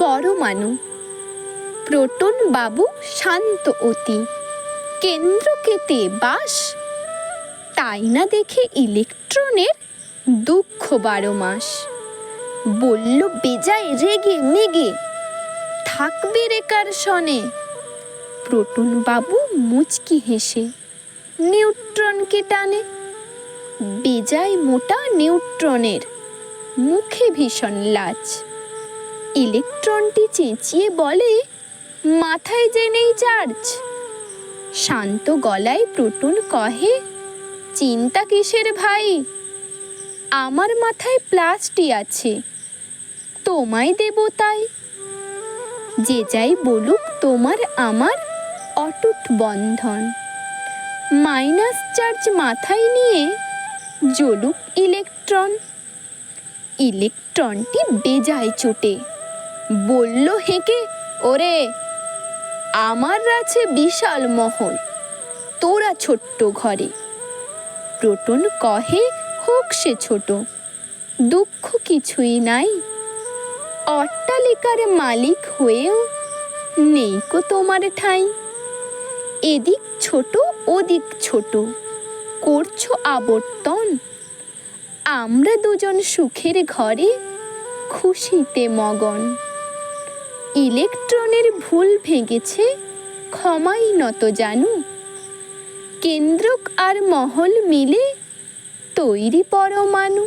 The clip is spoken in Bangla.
পরমাণু। প্রোটন বাবু শান্ত অতি। কেন্দ্রকেতে বাস। তাই না দেখে ইলেকট্রনের দুঃখ বারো মাস। বলল, বেজায় রেগে মেগে থাকবে রেকার শনে প্রোটন বাবু মুচকি হেসে, নিউট্রনকে টানে। বেজায় মোটা নিউট্রনের মুখে ভীষণ লাজ। ইলেকট্রনটি চেঁচিয়ে বলে, মাথায় যে নেই চার্জ। শান্ত গলায় প্রোটন কহে, চিন্তা কিসের ভাই? আমার মাথায় প্লাস্টি আছে। তোমায় দেব তাই। যে যাই বলুক তোমার আমার অটুট বন্ধন। মাইনাস চার্জ মাথায় নিয়ে জ্বলুক ইলেকট্রন। ইলেকট্রনটি বেজায় চোটে। বলল হেঁকে, ওরে, আমার আছে বিশাল মহল, তোরা ছোট্ট ঘরে। প্রোটন কহে, হোক সে ছোট, দুঃখ কিছুই নাই। অট্টালিকার মালিক হয়েও নেই কো তোমার ঠাঁই। এদিক ছোট, ওদিক ছোট, করছ আবর্তন। আমরা দুজন সুখের ঘরে, খুশিতে মগন। ইলেকট্রনের ভুল ভেঙেছে ক্ষমাই নত জানু। কেন্দ্রক আর মহল মিলে তৈরি পরমাণু।